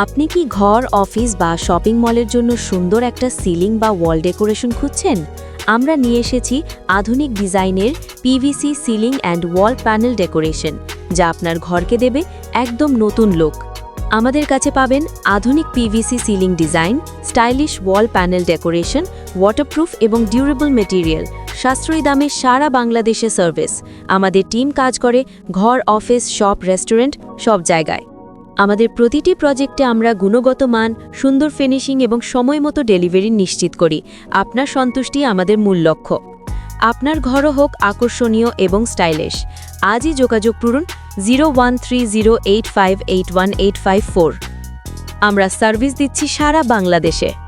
আপনি কি ঘর, অফিস বা শপিং মলের জন্য সুন্দর একটা সিলিং বা ওয়াল ডেকোরেশন খুঁজছেন? আমরা নিয়ে এসেছি আধুনিক ডিজাইনের PVC ceiling and wall panel decoration, যা আপনার ঘরকে দেবে একদম নতুন লোক। আমাদের কাছে পাবেন আধুনিক PVC ceiling design, stylish wall panel decoration waterproof এবং ডিউরেবল মেটেরিয়াল, সাশ্রয়ী দামে সারা বাংলাদেশে সার্ভিস। আমাদের টিম কাজ করে ঘর, অফিস, শপ, রেস্টুরেন্ট সব জায়গায়। আমাদের প্রতিটি প্রজেক্টে আমরা গুণগত মান, সুন্দর ফিনিশিং এবং সময় মতো ডেলিভারি নিশ্চিত করি। আপনার সন্তুষ্টি আমাদের মূল লক্ষ্য। আপনার ঘরও হোক আকর্ষণীয় এবং স্টাইলিশ আজই যোগাযোগ করুন জিরো আমরা সার্ভিস দিচ্ছি সারা বাংলাদেশে।